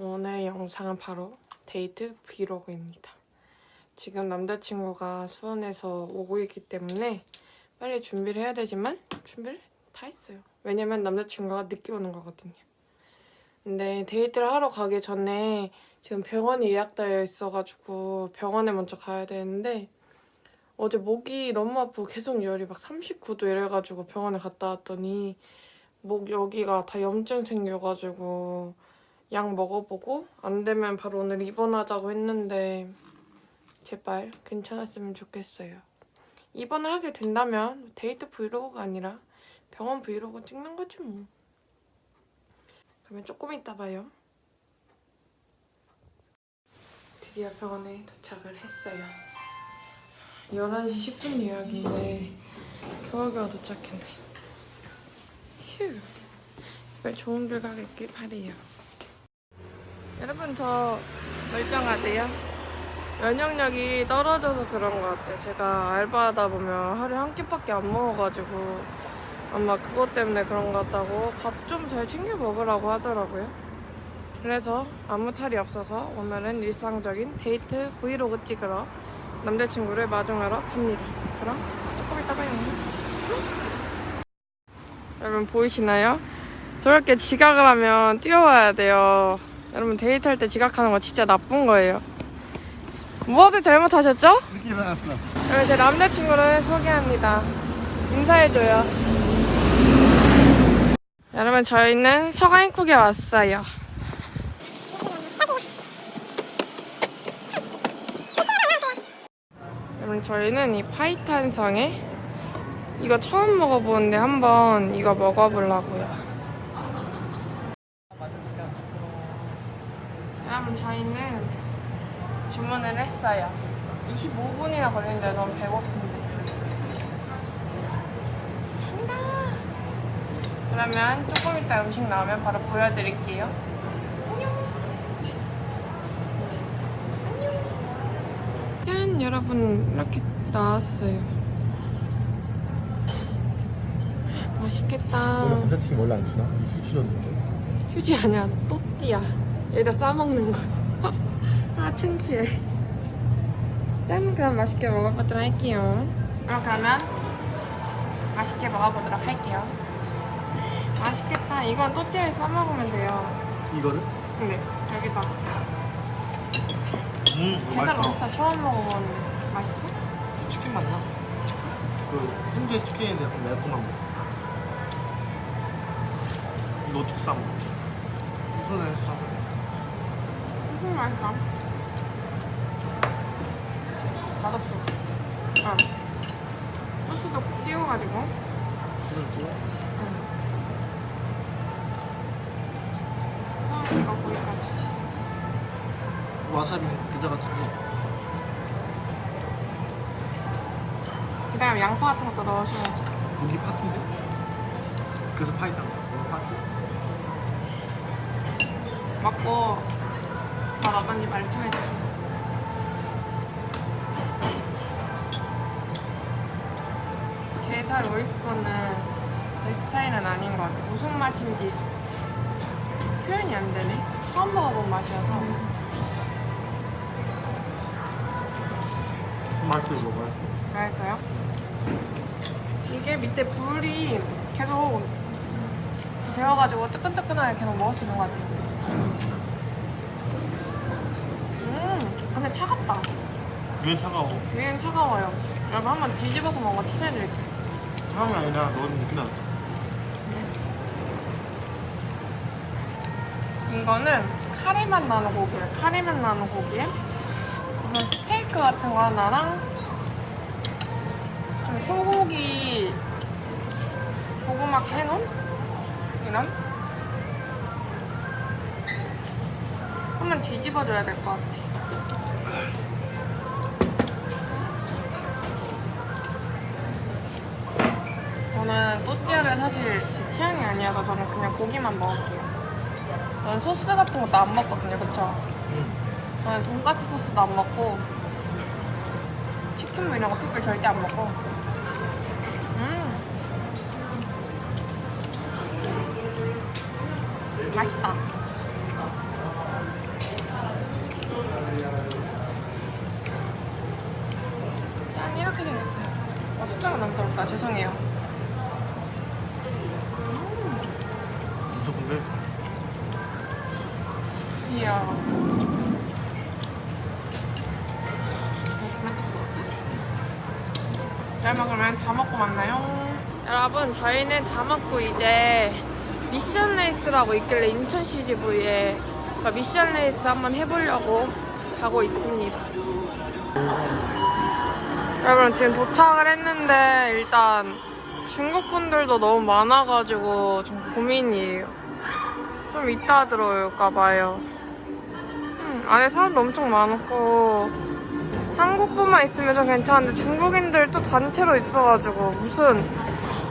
오늘의 영상은 바로 데이트 브이로그입니다. 지금 남자친구가 수원에서 오고 있기 때문에 빨리 준비를 해야 되지만 준비를 다 했어요. 왜냐면 남자친구가 늦게 오는 거거든요. 근데 데이트를 하러 가기 전에 지금 병원이 예약되어 있어가지고 병원에 먼저 가야 되는데 어제 목이 너무 아프고 계속 열이 막 39도 이래가지고 병원에 갔다 왔더니 목 여기가 다 염증 생겨가지고 약 먹어보고 안 되면 바로 오늘 입원하자고 했는데 제발 괜찮았으면 좋겠어요. 입원을 하게 된다면 데이트 브이로그가 아니라 병원 브이로그 찍는 거지 뭐. 그러면 조금 이따 봐요. 드디어 병원에 도착을 했어요. 11시 10분 예약인데 겨우겨우 도착했네. 휴. 빨리 좋은 길 가겠길 바래요. 여러분 저 멀쩡하대요. 면역력이 떨어져서 그런 것 같아요. 제가 알바하다 보면 하루에 한 끼밖에 안 먹어가지고 아마 그것 때문에 그런 것 같다고 밥 좀 잘 챙겨 먹으라고 하더라고요. 그래서 아무 탈이 없어서 오늘은 일상적인 데이트 브이로그 찍으러 남자친구를 마중하러 갑니다. 그럼 조금 이따 봐요. 여러분 보이시나요? 저렇게 지각을 하면 뛰어와야 돼요. 여러분 데이트할 때 지각하는 거 진짜 나쁜 거예요. 무엇을 잘못하셨죠? 늦게 일어났어. 여러분 제 남자친구를 소개합니다. 인사해줘요. 여러분 저희는 서가인쿡에 왔어요. 여러분 저희는 이 파이탄성에 이거 처음 먹어보는데 한번 이거 먹어보려고요. 여러분 저희는 주문을 했어요. 25분이나 걸리는데 너무 배고픈데. 신나. 그러면 조금 이따 음식 나오면 바로 보여드릴게요. 안녕. 안녕. 짠 여러분 이렇게 나왔어요. 맛있겠다. 원래 감자튀김 원래 안 주나? 휴지 줬는데. 휴지 아니야 또띠야 여기다 싸먹는 거. 아 창피해. 짠 그럼 맛있게 먹어보도록 할게요. 그럼 그러면 맛있게 먹어보도록 할게요. 맛있겠다. 이건 또띠아에 싸먹으면 돼요. 이거를? 네 여기다 음, 게살 랍스터 처음 먹어보는데 맛있어? 치킨 맛나? 그 훈제 치킨인데 약간 매콤한 거. 노축 쌈. 손에 쌈. 음 맛있다. 맛없어. 아 소스도 꼭 띄워가지고. 주저 찍어. 그래서 이거 거기까지. 와사비 같은 거. 그다음 양파 같은 것도 넣으셔야지. 고기 파티인데? 그래서 거. 고기 파티. 먹고 맛 어떤지 말씀해주세요. 게살 오이스터는 제 스타일은 아닌 것 같아요. 무슨 맛인지 표현이 안 되네. 처음 먹어본 맛이어서. 맛있게 먹어요. 맛있어요? 이게 밑에 불이 계속 데워가지고 뜨끈뜨끈하게 계속 먹을 수 있는 것 같아요. 근데 차갑다. 위엔 차가워. 위엔 차가워요. 여러분 한번 뒤집어서 거 추천해드릴게요. 차가운 게 아니라 너는 느끼 나왔어. 이거는 카레 맛 나는 고기예요. 카레 맛 나는 고기에 우선 스테이크 같은 거 하나랑 좀 소고기 조그맣게 해놓은 이런 한번 뒤집어줘야 될 것 같아. 저는 또띠아를 사실 제 취향이 아니어서 저는 그냥 고기만 먹을게요. 저는 소스 같은 것도 안 먹거든요, 그쵸? 응. 저는 돈가스 소스도 안 먹고 치킨 뭐 이런 거 피클 절대 안 먹고 음 맛있다 잘 먹으면 다 먹고 만나요. 여러분, 저희는 다 먹고 이제 미션 레이스라고 있길래 인천 CGV에 그러니까 미션 레이스 한번 해보려고 가고 있습니다. 여러분, 지금 도착을 했는데 일단 중국 분들도 너무 많아가지고 좀 고민이에요. 좀 이따 들어올까 봐요. 음, 안에 사람도 엄청 많고 한국분만 있으면 좀 괜찮은데 중국인들 또 단체로 있어가지고 무슨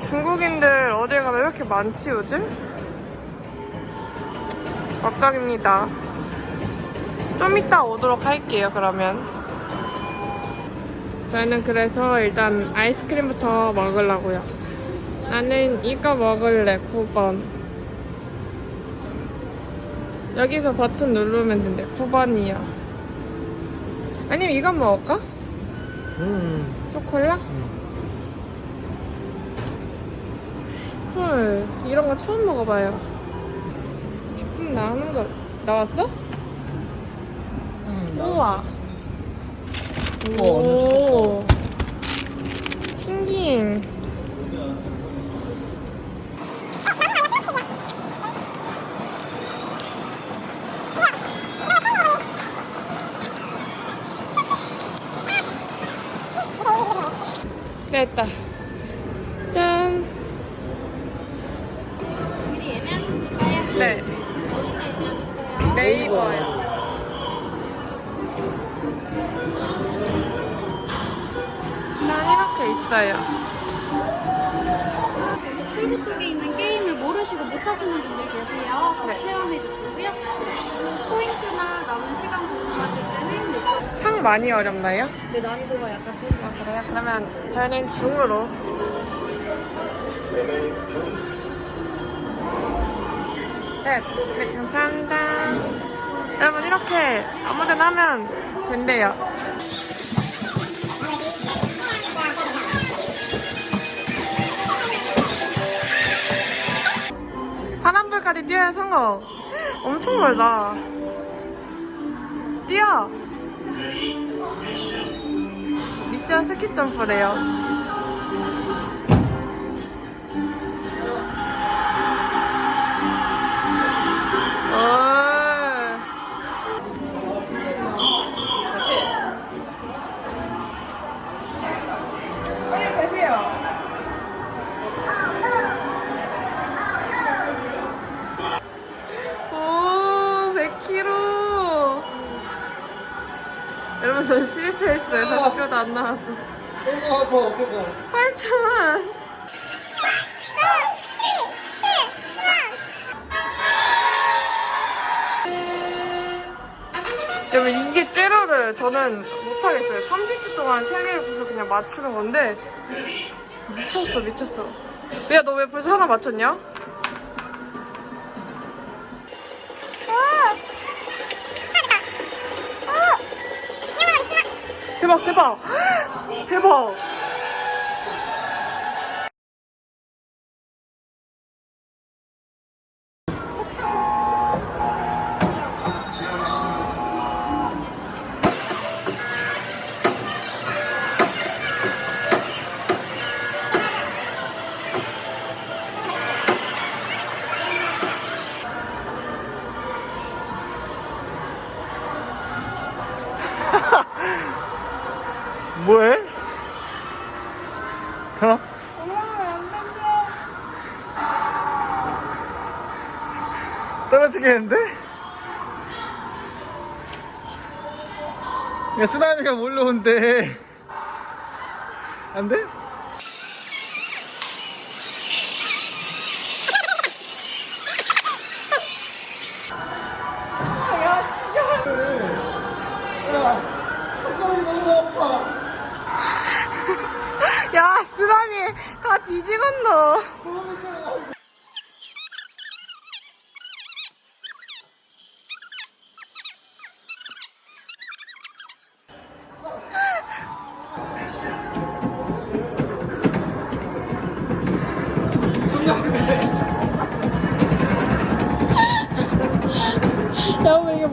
중국인들 어딜 가면 왜 이렇게 많지 요즘? 걱정입니다. 좀 이따 오도록 할게요 그러면. 저희는 그래서 일단 아이스크림부터 먹으려고요. 나는 이거 먹을래 9번. 여기서 버튼 누르면 된대. 9번이야. 아니면 이거 먹을까? 음. 초콜라? 헐, 이런 거 처음 먹어봐요. 제품 나오는 거 나왔어? 음. 우와. 우와, 오. 있어요. 출구 쪽에 있는 게임을 모르시고 못하시는 분들 계세요. 꼭 네. 체험해 주시고요. 포인트나 남은 시간 공부하실 때는 상 많이 어렵나요? 네, 난이도가 약간 세요. 아, 그래요? 그러면 저희는 중으로. 네, 네, 감사합니다. 여러분, 이렇게 아무 데나 하면 된대요. 파란불까지 뛰어야 성공. 엄청 멀다. 뛰어! 미션 스키 점프래요. 여러분, 전 12페이스에 40kg도 안 나왔어. 너무 아파, 어깨가. 8천원. 여러분 이게 제로를 저는 못하겠어요. 30초 동안 세 개를 부서 그냥 맞추는 건데 미쳤어 미쳤어. 야 너 왜 벌써 하나 맞췄냐? 대박. 대박 야, 쓰나미가 몰려온대. 안 돼? 야 쓰나미 다 뒤지겠노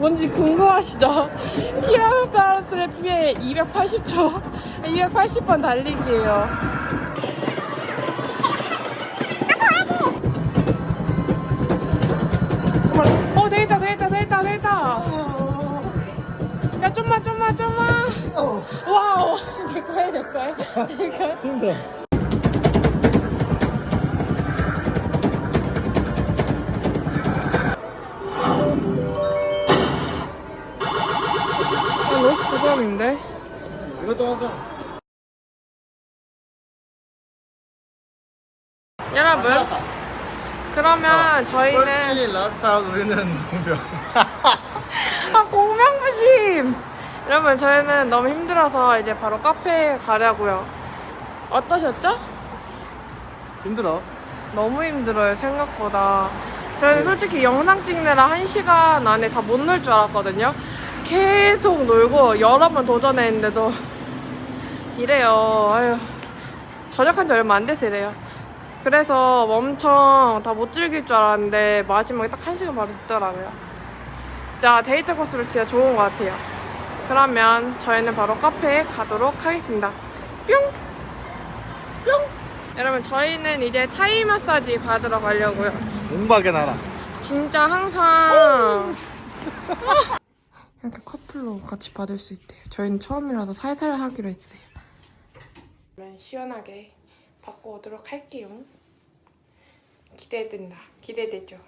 뭔지 궁금하시죠? 티라노사우루스의 피해 280초, 280번 달리기예요. 어, 돼 있다, 돼 있다. 야, 좀만, 좀만, 좀만. 와우, 내 거야, 내 거야, 내 거야. 힘들어. 부담인데? 이것도 하자. 여러분, 그러면 저희는 퍼스트 라스트 아웃 우리는 공병. 아 공명부심. 여러분 저희는 너무 힘들어서 이제 바로 카페에 가려고요. 어떠셨죠? 힘들어. 너무 힘들어요 생각보다. 저희는 솔직히 영상 찍느라 한 시간 안에 다 못 놀 줄 알았거든요. 계속 놀고 여러 번 도전했는데도 이래요. 아유 저녁한 지 얼마 안 돼서 이래요. 그래서 엄청 다 못 즐길 줄 알았는데 마지막에 딱 한 시간 바로 됐더라고요. 자 데이트 코스로 진짜 좋은 것 같아요. 그러면 저희는 바로 카페에 가도록 하겠습니다. 뿅! 뿅! 여러분 저희는 이제 타이 마사지 받으러 가려고요. 옹박의 나라. 진짜 항상 이렇게 커플로 같이 받을 수 있대요. 저희는 처음이라서 살살 하기로 했어요. 그러면 시원하게 받고 오도록 할게요. 기대된다. 기대되죠.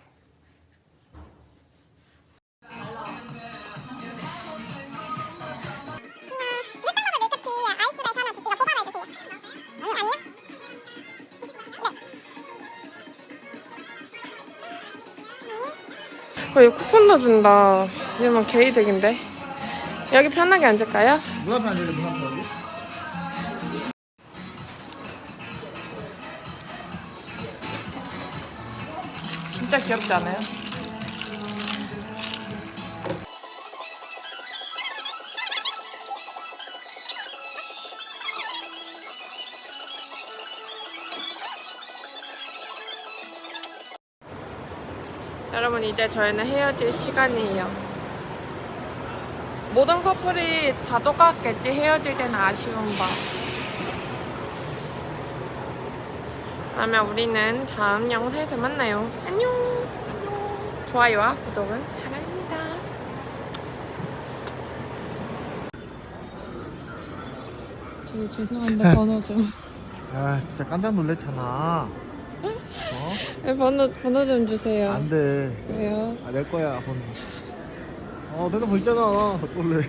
어, 이거 쿠폰도 준다. 이러면 게이득인데. 여기 편하게 앉을까요? 문 앞에 앉을래, 문 앞에 여기? 진짜 귀엽지 않아요? 여러분 이제 저희는 헤어질 시간이에요. 모든 커플이 다 똑같겠지 헤어질 때는 아쉬운 바. 그러면 우리는 다음 영상에서 만나요. 안녕. 안녕. 좋아요와 구독은 사랑입니다. 저기 죄송한데 번호 좀. 아, 진짜 깜짝 놀랬잖아. 어? 네, 번호 번호 좀 주세요. 안 돼. 왜요? 아, 내 거야, 번호. 어, 내가 뭐 있잖아. 원래.